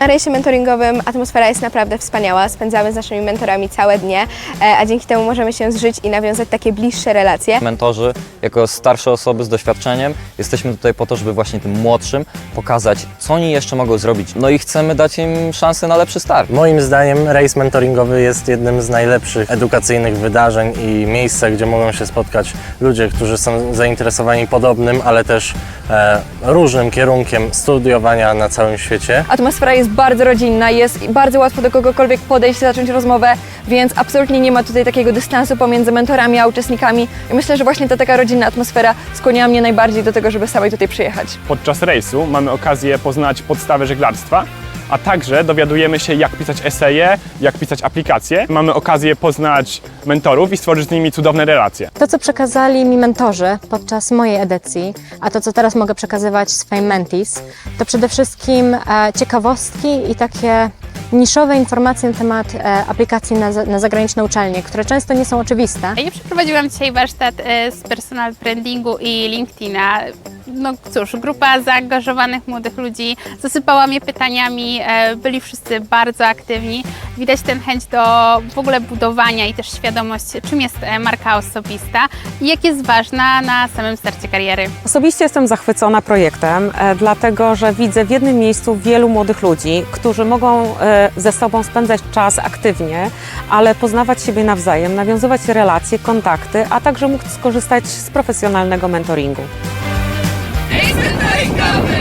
Na rejsie mentoringowym atmosfera jest naprawdę wspaniała. Spędzamy z naszymi mentorami całe dnie, e, a dzięki temu możemy się zżyć i nawiązać takie bliższe relacje. Mentorzy, jako starsze osoby z doświadczeniem, jesteśmy tutaj po to, żeby właśnie tym młodszym pokazać, co oni jeszcze mogą zrobić. No i chcemy dać im szansę na lepszy start. Moim zdaniem rejs mentoringowy jest jednym z najlepszych edukacyjnych wydarzeń i miejsca, gdzie mogą się spotkać ludzie, którzy są zainteresowani podobnym, ale też e, różnym kierunkiem studiowania na całym świecie. Atmosfera jest bardzo rodzinna, jest bardzo łatwo do kogokolwiek podejść, zacząć rozmowę, więc absolutnie nie ma tutaj takiego dystansu pomiędzy mentorami a uczestnikami. I myślę, że właśnie ta taka rodzinna atmosfera skłoniła mnie najbardziej do tego, żeby samej tutaj przyjechać. Podczas rejsu mamy okazję poznać podstawy żeglarstwa, a także dowiadujemy się, jak pisać eseje, jak pisać aplikacje. Mamy okazję poznać mentorów i stworzyć z nimi cudowne relacje. To, co przekazali mi mentorzy podczas mojej edycji, a to, co teraz mogę przekazywać swoim mentees, to przede wszystkim e, ciekawostki i takie niszowe informacje na temat e, aplikacji na, na zagraniczne uczelnie, które często nie są oczywiste. Ja przeprowadziłam dzisiaj warsztat e, z personal brandingu i LinkedIna. No cóż, grupa zaangażowanych młodych ludzi zasypała mnie pytaniami, e, byli wszyscy bardzo aktywni. Widać ten chęć do w ogóle budowania i też świadomość, czym jest e, marka osobista i jak jest ważna na samym starcie kariery. Osobiście jestem zachwycona projektem, e, dlatego że widzę w jednym miejscu wielu młodych ludzi, którzy mogą e, ze sobą spędzać czas aktywnie, ale poznawać siebie nawzajem, nawiązywać relacje, kontakty, a także móc skorzystać z profesjonalnego mentoringu. Mentoringowy!